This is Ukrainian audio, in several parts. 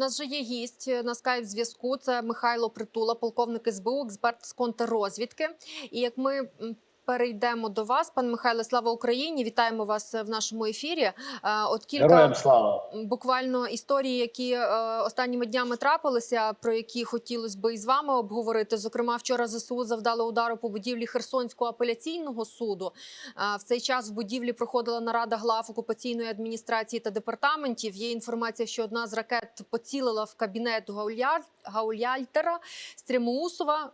Нас же є гість на скайп зв'язку. Це Михайло Притула, полковник СБУ, експерт з контррозвідки. І як ми перейдемо до вас, пане Михайло, слава Україні! Вітаємо вас в нашому ефірі. Е, От кілька Героям слава. буквально історії, які е, останніми днями трапилися, про які хотілося би із вами обговорити. Зокрема, вчора ЗСУ завдали удару по будівлі Херсонського апеляційного суду. Е, в цей час в будівлі проходила нарада глав окупаційної адміністрації та департаментів. Є інформація, що одна з ракет поцілила в кабінет Гауляр... Гауляльтера Стрімоусова.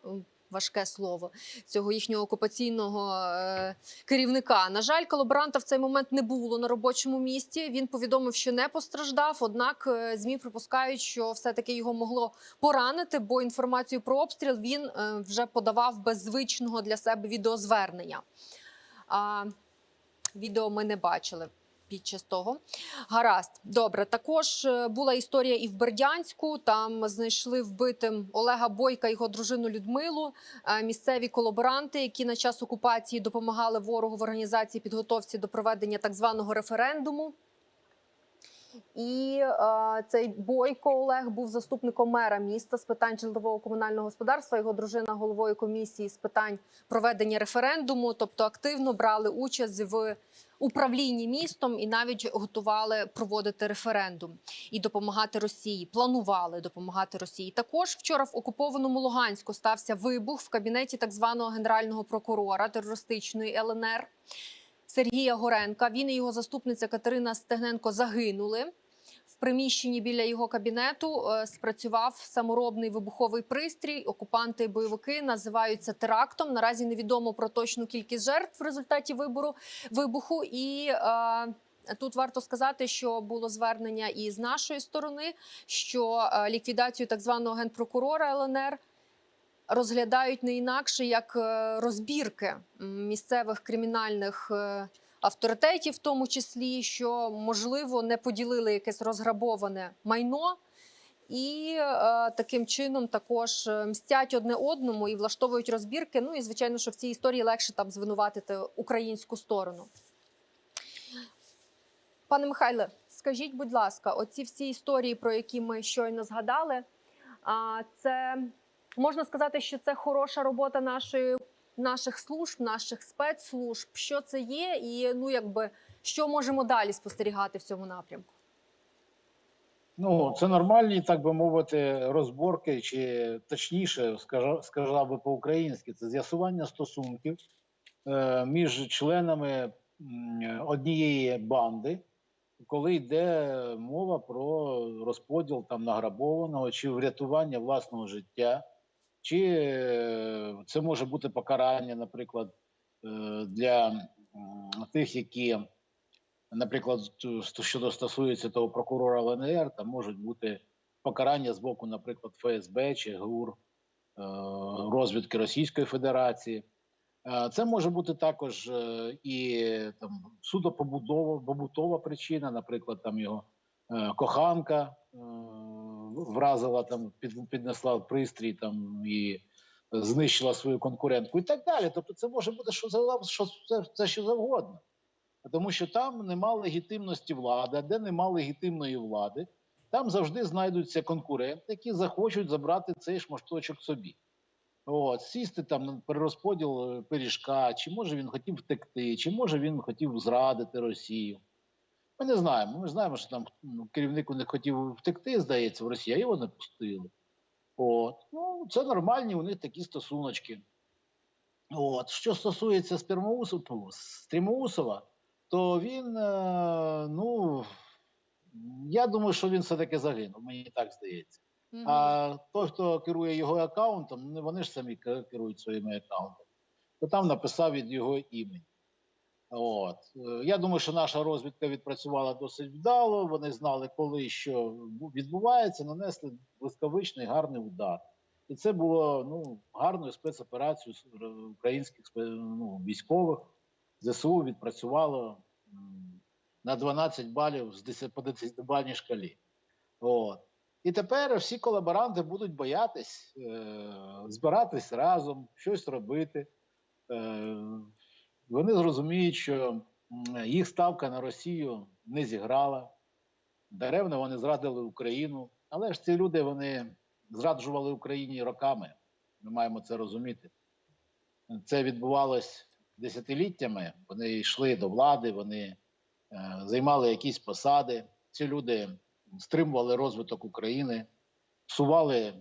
Важке слово цього їхнього окупаційного е, керівника. На жаль, колаборанта в цей момент не було на робочому місці. Він повідомив, що не постраждав. Однак е, змі припускають, що все таки його могло поранити, бо інформацію про обстріл він е, вже подавав без звичного для себе відеозвернення. А відео ми не бачили. Під час того гаразд, добре. Також е, була історія і в Бердянську. Там знайшли вбитим Олега Бойка, його дружину Людмилу. Е, Місцеві колаборанти, які на час окупації допомагали ворогу в організації підготовці до проведення так званого референдуму. І е, цей Бойко Олег був заступником мера міста з питань житлового комунального господарства. Його дружина головою комісії з питань проведення референдуму, тобто активно брали участь в управлінні містом і навіть готували проводити референдум і допомагати Росії. Планували допомагати Росії. Також вчора в окупованому Луганську стався вибух в кабінеті так званого генерального прокурора терористичної ЛНР. Сергія Горенка. Він і його заступниця Катерина Стегненко загинули. В приміщенні біля його кабінету е, спрацював саморобний вибуховий пристрій. Окупанти і бойовики називають це терактом. Наразі невідомо про точну кількість жертв в результаті вибору вибуху. І е, тут варто сказати, що було звернення і з нашої сторони, що е, ліквідацію так званого генпрокурора ЛНР розглядають не інакше як е, розбірки місцевих кримінальних е, авторитетів, в тому числі, що можливо не поділили якесь розграбоване майно. І е, таким чином також е, мстять одне одному і влаштовують розбірки. Ну і звичайно, що в цій історії легше там звинуватити українську сторону. Пане Михайле, скажіть, будь ласка, оці всі історії, про які ми щойно згадали, а це можна сказати, що це хороша робота нашої наших служб, наших спецслужб. Що це є, і ну якби що можемо далі спостерігати в цьому напрямку? Ну, це нормальні, так би мовити, розборки, чи точніше, сказав би по-українськи, це з'ясування стосунків е, між членами однієї банди, коли йде мова про розподіл там награбованого чи врятування власного життя, чи е, це може бути покарання, наприклад, е, для тих, які наприклад, щодо стосується того прокурора ЛНР, там можуть бути покарання з боку, наприклад, ФСБ чи ГУР, е, розвідки Російської Федерації. Це може бути також і там судопобудова побутова причина, наприклад, там його коханка вразила там, під, піднесла пристрій там і знищила свою конкурентку, і так далі. Тобто, це може бути що що це, це що завгодно тому що там нема легітимності влади, а де нема легітимної влади, там завжди знайдуться конкуренти, які захочуть забрати цей шматочок собі. От, сісти там на перерозподіл пиріжка, чи може він хотів втекти, чи може він хотів зрадити Росію. Ми не знаємо. Ми знаємо, що там ну, керівник у них хотів втекти, здається, в Росію, а його не пустили. От. Ну, це нормальні у них такі стосуночки. От. Що стосується Стрімоусова, то він, е, ну, я думаю, що він все-таки загинув, мені так здається. Мгм. А той, хто керує його аккаунтом, ну, вони ж самі керують своїми аккаунтами, то там написав від його імені. От. Е, Я думаю, що наша розвідка відпрацювала досить вдало. Вони знали, коли що відбувається, нанесли блискавичний гарний удар. І це було ну, гарною спецоперацією українських ну, військових. ЗСУ відпрацювало на 12 балів з 10 по 10-бальній шкалі. От. І тепер всі колаборанти будуть боятись е, збиратись разом, щось робити. Е, вони зрозуміють, що їх ставка на Росію не зіграла. Даремно вони зрадили Україну, Але ж ці люди вони зраджували Україні роками. Ми маємо це розуміти. Це відбувалось десятиліттями. Вони йшли до влади, вони е, займали якісь посади. Ці люди стримували розвиток України, псували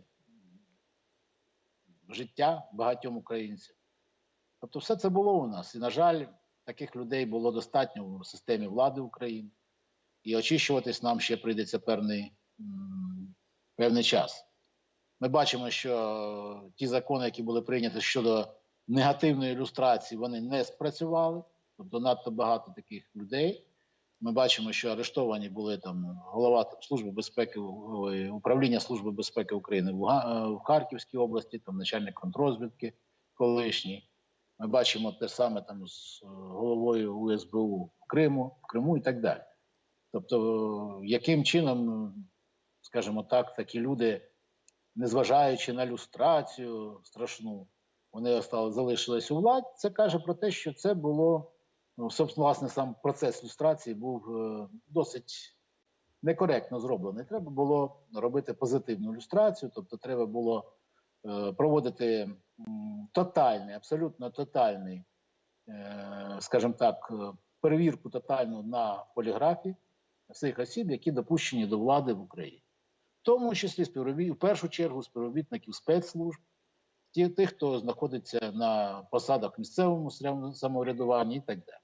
життя багатьом українцям. Тобто, все це було у нас. І, на жаль, таких людей було достатньо в системі влади України. І очищуватись нам ще прийдеться певний, певний час. Ми бачимо, що ті закони, які були прийняті щодо негативної ілюстрації, вони не спрацювали. Тобто надто багато таких людей. Ми бачимо, що арештовані були там голова служби безпеки управління служби безпеки України в, Харківській області, там начальник контрозвідки колишній. Ми бачимо те саме там з е, головою УСБУ в Криму, в Криму і так далі. Тобто, яким чином, скажімо так, такі люди, незважаючи на люстрацію страшну, вони залишились у владі, це каже про те, що це було, ну, власне, сам процес люстрації був е, досить некоректно зроблений. Треба було робити позитивну люстрацію, тобто треба було е, проводити тотальний, абсолютно тотальний, е, скажімо так, е, перевірку тотальну на поліграфі всіх осіб, які допущені до влади в Україні, в тому числі співробіт, в першу чергу співробітників спецслужб, тих, хто знаходиться на посадах в місцевому сам- самоврядуванні і так далі.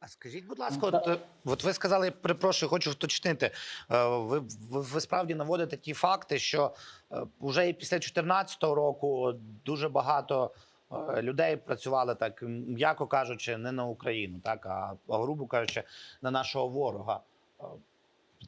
А скажіть, будь ласка, Ну, от, е, от ви сказали, перепрошую, хочу уточнити. е, Ви, ви, ви справді наводите ті факти, що вже і після 2014 року дуже багато е, людей працювали так, м'яко кажучи, не на Україну, так а грубо кажучи, на нашого ворога. Е,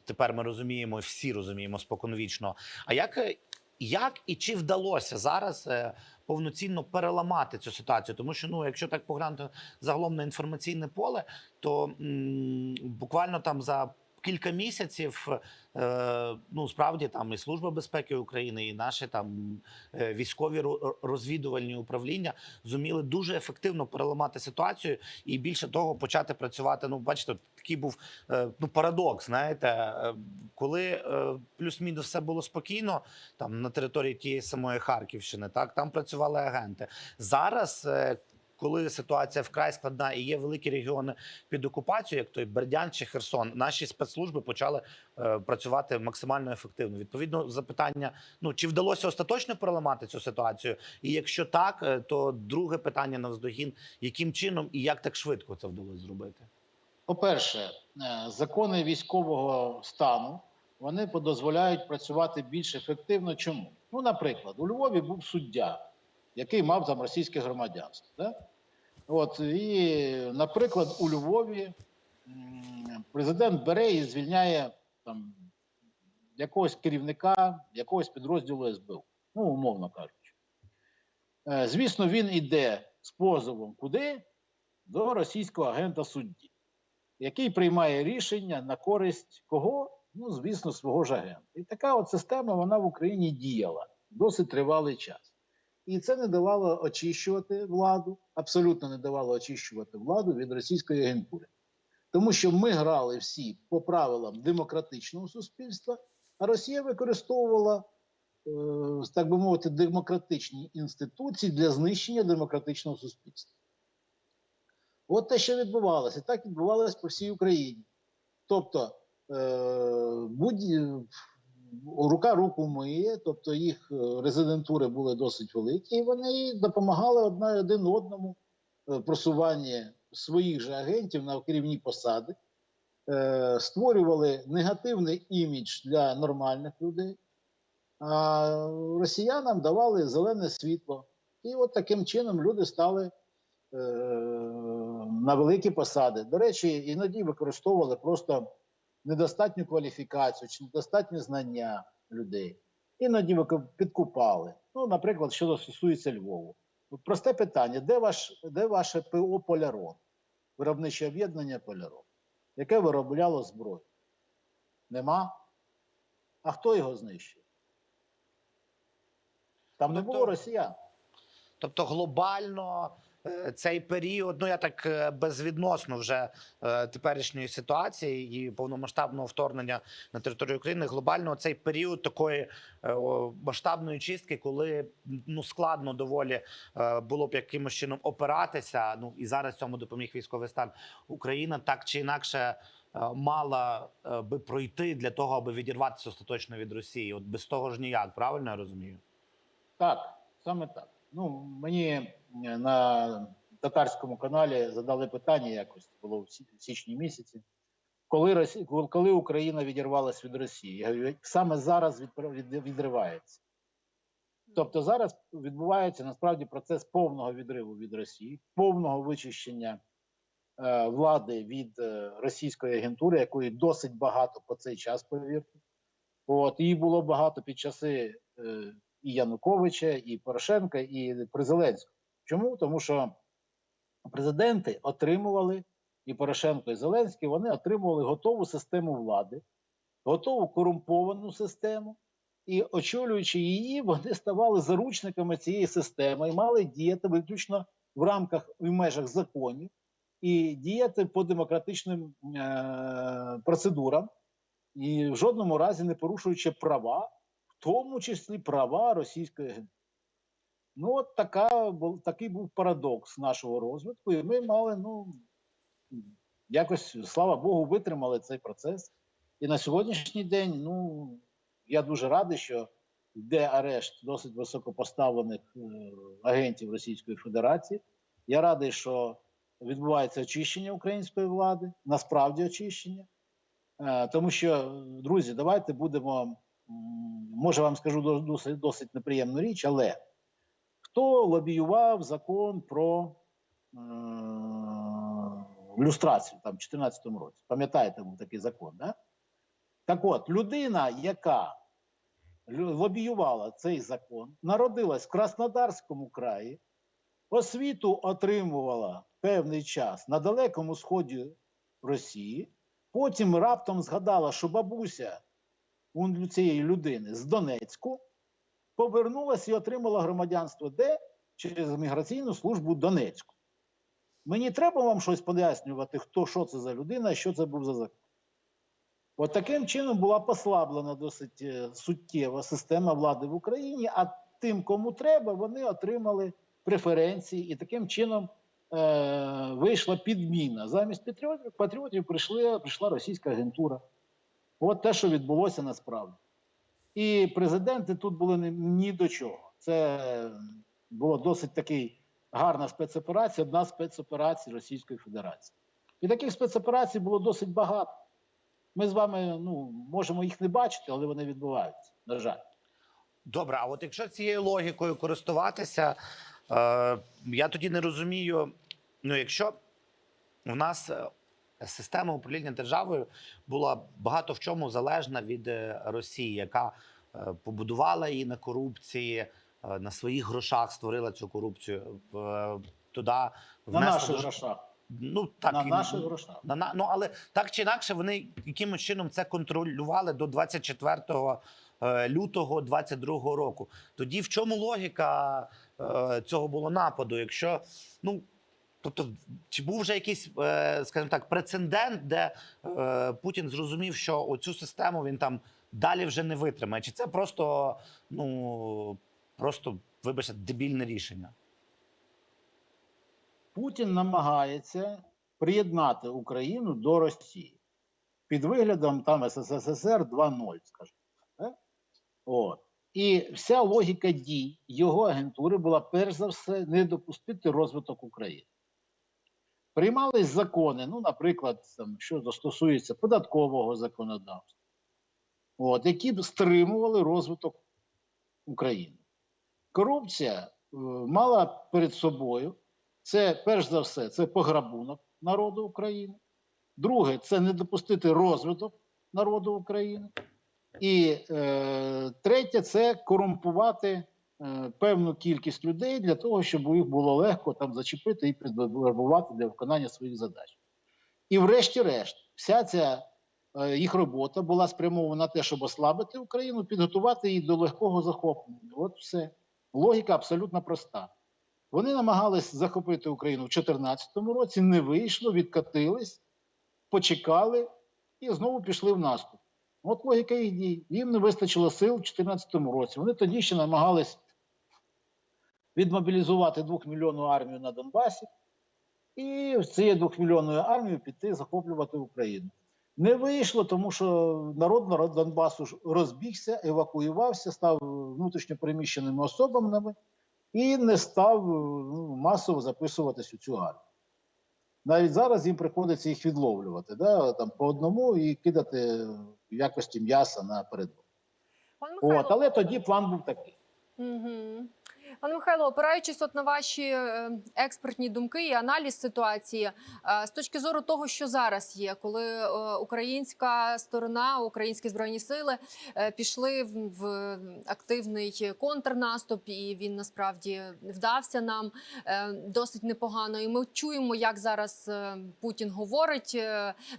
Тепер ми розуміємо, всі розуміємо споконвічно. А як, е, як і чи вдалося зараз е, повноцінно переламати цю ситуацію? Тому що ну, якщо так поглянути загалом на інформаційне поле, то м, буквально там за кілька місяців, е, ну справді там і служба безпеки України, і наші там е, військові розвідувальні управління зуміли дуже ефективно переламати ситуацію і більше того почати працювати. Ну, бачите, такий був е, ну парадокс. Знаєте, коли плюс-мінус все було спокійно, там на території тієї самої Харківщини, так там працювали агенти. Зараз, коли ситуація вкрай складна і є великі регіони під окупацією, як той Бердянськ чи Херсон, наші спецслужби почали е, працювати максимально ефективно. Відповідно, запитання: ну чи вдалося остаточно переламати цю ситуацію? І якщо так, е, то друге питання навздогін: яким чином і як так швидко це вдалося зробити? По-перше, е, закони військового стану вони дозволяють працювати більш ефективно. Чому? Ну, наприклад, у Львові був суддя, який мав там російське громадянство. Да? От, і, наприклад, у Львові президент бере і звільняє там якогось керівника якогось підрозділу СБУ, ну, умовно кажучи. Е, Звісно, він іде з позовом куди? До російського агента судді який приймає рішення на користь кого? Ну, звісно, свого ж агента. І така от система вона в Україні діяла досить тривалий час. І це не давало очищувати владу, абсолютно не давало очищувати владу від російської агентури. Тому що ми грали всі по правилам демократичного суспільства, а Росія використовувала, е, так би мовити, демократичні інституції для знищення демократичного суспільства. От те, що відбувалося, так відбувалося по всій Україні. Тобто, е, будь, рука руку миє, тобто їх е, резидентури були досить великі, і вони допомагали одна один одному в просуванні своїх же агентів на керівні посади, е, створювали негативний імідж для нормальних людей, а росіянам давали зелене світло. І от таким чином люди стали е, на великі посади. До речі, іноді використовували просто недостатню кваліфікацію чи недостатнє знання людей. Іноді вики- підкупали. Ну, наприклад, що стосується Львову. Просте питання: де, ваш, де ваше ПО Полярон? Виробниче об'єднання Полярон, яке виробляло зброю? Нема? А хто його знищив? Там не Тобто- було росіян. Тобто глобально цей період, ну я так е, безвідносно вже е, теперішньої ситуації і повномасштабного вторгнення на територію України, глобально цей період такої е, масштабної чистки, коли ну складно доволі е, було б якимось чином опиратися. Ну і зараз цьому допоміг військовий стан. Україна так чи інакше е, мала е, би пройти для того, аби відірватися остаточно від Росії. От без того ж ніяк, правильно я розумію? Так, саме так. Ну, мені е, на татарському каналі задали питання якось, було в січні місяці, коли, Росі... коли Україна відірвалась від Росії. Я говорю, саме зараз відривається. Тобто зараз відбувається насправді процес повного відриву від Росії, повного вичищення е, влади від е, російської агентури, якої досить багато по цей час, повірте. От, її було багато під часи е, і Януковича, і Порошенка, і при Зеленському. Чому? Тому що президенти отримували, і Порошенко, і Зеленський, вони отримували готову систему влади, готову корумповану систему, і очолюючи її, вони ставали заручниками цієї системи і мали діяти виключно в рамках і в межах законів і діяти по демократичним е- процедурам, і в жодному разі не порушуючи права, в тому числі права російської агентури. Ну, от така, такий був парадокс нашого розвитку, і ми мали, ну, якось, слава Богу, витримали цей процес. І на сьогоднішній день, ну, я дуже радий, що йде арешт досить високопоставлених е, агентів Російської Федерації. Я радий, що відбувається очищення української влади, насправді очищення. Е, Тому що, друзі, давайте будемо, може вам скажу досить, досить неприємну річ, але хто лобіював закон про е, люстрацію там, в 2014 році? Пам'ятаєте, був такий закон, да? Так от, людина, яка лобіювала цей закон, народилась в Краснодарському краї, освіту отримувала певний час на далекому сході Росії, потім раптом згадала, що бабуся у цієї людини з Донецьку повернулася і отримала громадянство де? Через міграційну службу Донецьку. Мені треба вам щось пояснювати, хто що це за людина і що це був за закон. От таким чином була послаблена досить е, суттєва система влади в Україні, а тим, кому треба, вони отримали преференції, і таким чином е, вийшла підміна. Замість патріотів, патріотів прийшли, прийшла російська агентура. От те, що відбулося насправді. І президенти тут були ні, до чого. Це була досить такий гарна спецоперація, одна спецоперацій Російської Федерації. І таких спецоперацій було досить багато. Ми з вами ну, можемо їх не бачити, але вони відбуваються. На жаль. Добре, а от якщо цією логікою користуватися, е, я тоді не розумію. Ну, якщо в нас система управління державою була багато в чому залежна від е, Росії, яка е, побудувала її на корупції, е, на своїх грошах створила цю корупцію, туди На наших грошах. Ну так на наших грошах. на, на, ну, але так чи інакше, вони якимось чином це контролювали до 24 е, лютого 22 року. Тоді в чому логіка е, цього було нападу? Якщо ну. Тобто, чи був вже якийсь, е, скажімо так, прецедент, де е, Путін зрозумів, що оцю систему він там далі вже не витримає? Чи це просто, ну просто, вибачте, дебільне рішення? Путін намагається приєднати Україну до Росії під виглядом там СССР 2.0, скажімо? От. І вся логіка дій його агентури була перш за все не допустити розвиток України. Приймались закони, ну, наприклад, там, що стосується податкового законодавства, от, які б стримували розвиток України. Корупція е, мала перед собою це перш за все це пограбунок народу України. Друге, це не допустити розвиток народу України. І е, третє це корумпувати певну кількість людей для того, щоб їх було легко там зачепити і підвербувати для виконання своїх задач. І врешті-решт, вся ця е, їх робота була спрямована на те, щоб ослабити Україну, підготувати її до легкого захоплення. От все. Логіка абсолютно проста. Вони намагались захопити Україну в 2014 році, не вийшло, відкатились, почекали і знову пішли в наступ. От логіка їх дій. Їм не вистачило сил в 2014 році. Вони тоді ще намагались відмобілізувати двохмільйонну армію на Донбасі і з цією двохмільйонною армією піти захоплювати Україну. Не вийшло, тому що народ народ Донбасу ж розбігся, евакуювався, став внутрішньо переміщеними особами і не став ну, масово записуватись у цю армію. Навіть зараз їм приходиться їх відловлювати да, там, по одному і кидати в якості м'яса на передок. От, але тоді план був такий. Угу. Пане Михайло, опираючись от на ваші е, експертні думки і аналіз ситуації, е, з точки зору того, що зараз є, коли е, українська сторона, українські збройні сили пішли в, активний контрнаступ, і він насправді вдався нам досить непогано. І ми чуємо, як зараз Путін говорить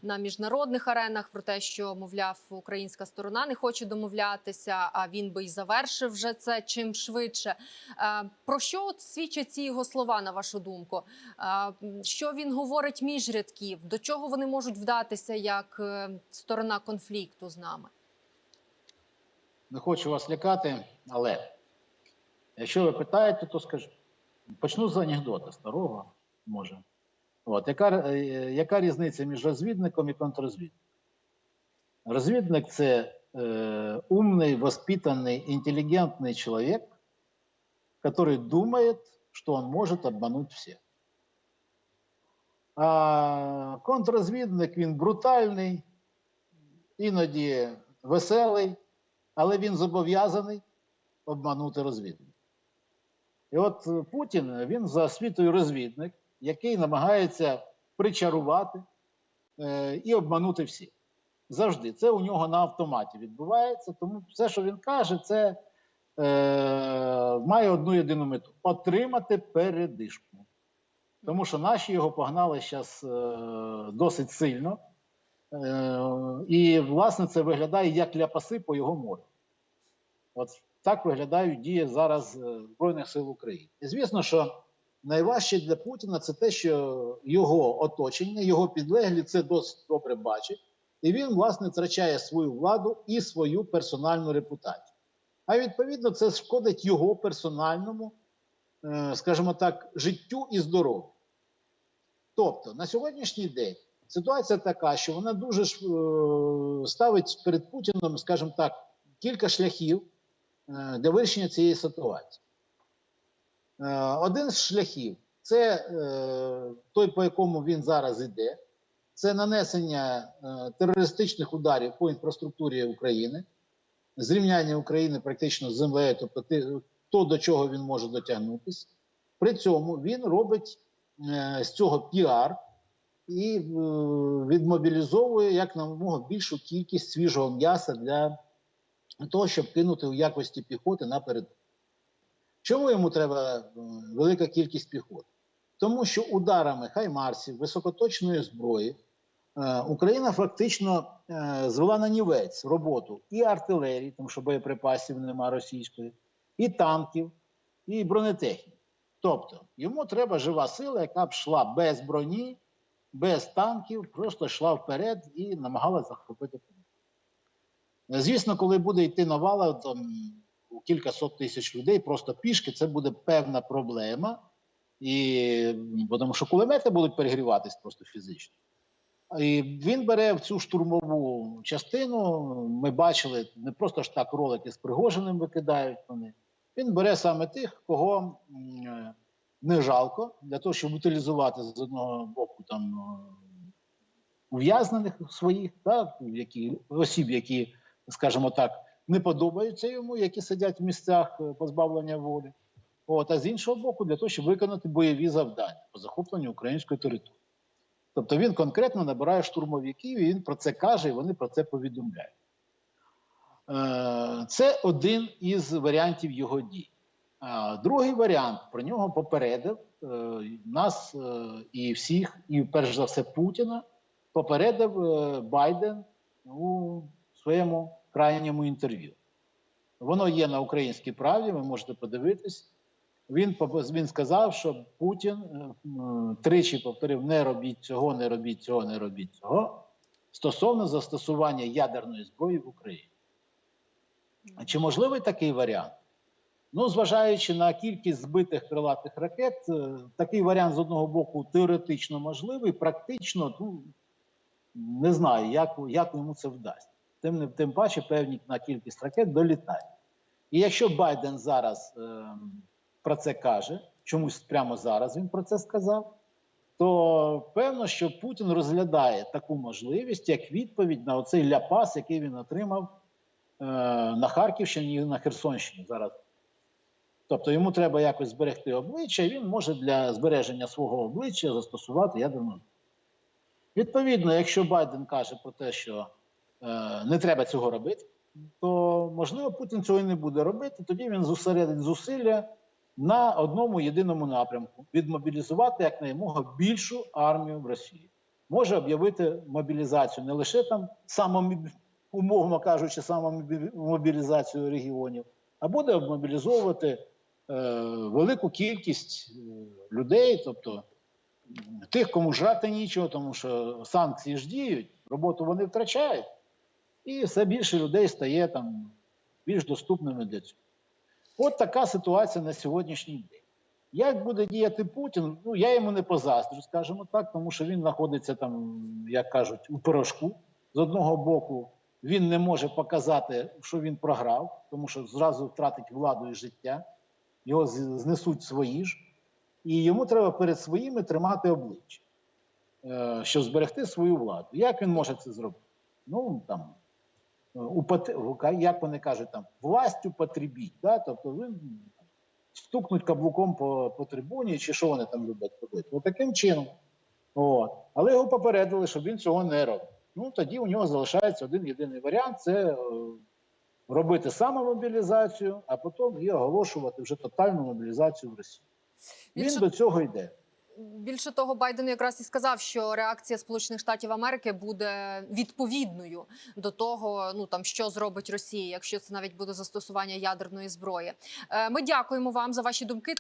на міжнародних аренах про те, що мовляв, українська сторона не хоче домовлятися, а він би й завершив вже це чим швидше. Е, Про що от свідчать ці його слова, на вашу думку? Е, Що він говорить між рядків? До чого вони можуть вдатися як е, сторона конфлікту з нами? Не хочу вас лякати, але якщо ви питаєте, то скажу. Почну з анекдота старого, може. От, яка, яка різниця між розвідником і контррозвідником? Розвідник це е, умний, воспитанный, интеллигентный человек, который думает, что он может обмануть всех. А контррозвідник він брутальний, іноді веселий, але він зобов'язаний обманути розвідник. І от Путін він за освітою розвідник, який намагається причарувати е, і обманути всіх. Завжди. Це у нього на автоматі відбувається, тому все, що він каже, це е, має одну єдину мету отримати передишку. Тому що наші його погнали зараз е, досить сильно. Е, і, власне, це виглядає як ляпаси по його морю. От так виглядають дії зараз е, Збройних сил України. І звісно, що найважче для Путіна це те, що його оточення, його підлеглі це досить добре бачать, і він, власне, втрачає свою владу і свою персональну репутацію. А відповідно, це шкодить його персональному, е, скажімо так, життю і здоров'ю. Тобто, на сьогоднішній день ситуація така, що вона дуже е, ставить перед Путіном, скажімо так, кілька шляхів е, для вирішення цієї ситуації. Один з шляхів це той, по якому він зараз іде, це нанесення терористичних ударів по інфраструктурі України, зрівняння України практично з землею, тобто то, до чого він може дотягнутися. При цьому він робить е, з цього піар і е, відмобілізовує як намога більшу кількість свіжого м'яса для того, щоб кинути у якості піхоти наперед. Чому йому треба е, велика кількість піхоти? Тому що ударами хаймарсів, високоточної зброї Україна фактично е, звела на нівець роботу і артилерії, тому що боєприпасів нема російської, і танків, і бронетехніки. Тобто йому треба жива сила, яка б йшла без броні, без танків, просто йшла вперед і намагалася захопити. Е, Звісно, коли буде йти навала там, у кілька сот тисяч людей, просто пішки, це буде певна проблема. І, тому що кулемети будуть перегріватись просто фізично. І він бере в цю штурмову частину. Ми бачили, не просто ж так ролики з Пригожиним викидають вони. Він бере саме тих, кого е, не жалко, для того, щоб утилізувати з одного боку там е, ув'язнених своїх, так, які, осіб, які, скажімо так, не подобаються йому, які сидять в місцях е, позбавлення волі. От, а з іншого боку, для того, щоб виконати бойові завдання по захопленню української території. Тобто він конкретно набирає штурмовиків, і він про це каже, і вони про це повідомляють. Е, Це один із варіантів його дій. А Другий варіант про нього попередив е, нас е, і всіх, і перш за все Путіна, попередив е, Байден у своєму крайньому інтерв'ю. Воно є на українській правді, ви можете подивитись. Він він сказав, що Путін е, тричі повторив: не робіть цього, не робіть цього, не робіть цього стосовно застосування ядерної зброї в Україні. Чи можливий такий варіант? Ну, зважаючи на кількість збитих крилатих ракет, е, такий варіант з одного боку теоретично можливий, практично ну, не знаю, як, як йому це вдасться. Тим, тим паче певні на кількість ракет долітає. І якщо Байден зараз е, про це каже, чомусь прямо зараз він про це сказав, то певно, що Путін розглядає таку можливість як відповідь на оцей ляпас, який він отримав е, на Харківщині і на Херсонщині зараз. Тобто йому треба якось зберегти обличчя, і він може для збереження свого обличчя застосувати ядерну. Відповідно, якщо Байден каже про те, що е, не треба цього робити, то можливо Путін цього і не буде робити. Тоді він зосередить зусилля на одному єдиному напрямку відмобілізувати якнаймога більшу армію в Росії. Може об'явити мобілізацію не лише там умовно кажучи, самомобілізацію регіонів, а буде мобілізовувати е, велику кількість е, людей, тобто тих, кому жрати нічого, тому що санкції ж діють, роботу вони втрачають, і все більше людей стає там більш доступними для цього. От така ситуація на сьогоднішній день. Як буде діяти Путін? Ну я йому не позаздрю, скажімо так, тому що він знаходиться там, як кажуть, у порошку. З одного боку, він не може показати, що він програв, тому що зразу втратить владу і життя, його знесуть свої ж, і йому треба перед своїми тримати обличчя, е, щоб зберегти свою владу. Як він може це зробити? Ну там. Як вони кажуть, там властю потребіть. Да? Тобто він стукнуть каблуком по, по трибуні, чи що вони там люблять робити. От таким чином. От. Але його попередили, щоб він цього не робив. Ну тоді у нього залишається один єдиний варіант це е, робити самомобілізацію, а потім і оголошувати вже тотальну мобілізацію в Росії. Він Більше- до цього йде. Більше того, Байден якраз і сказав, що реакція Сполучених Штатів Америки буде відповідною до того, ну там що зробить Росія, якщо це навіть буде застосування ядерної зброї. Е, Ми дякуємо вам за ваші думки.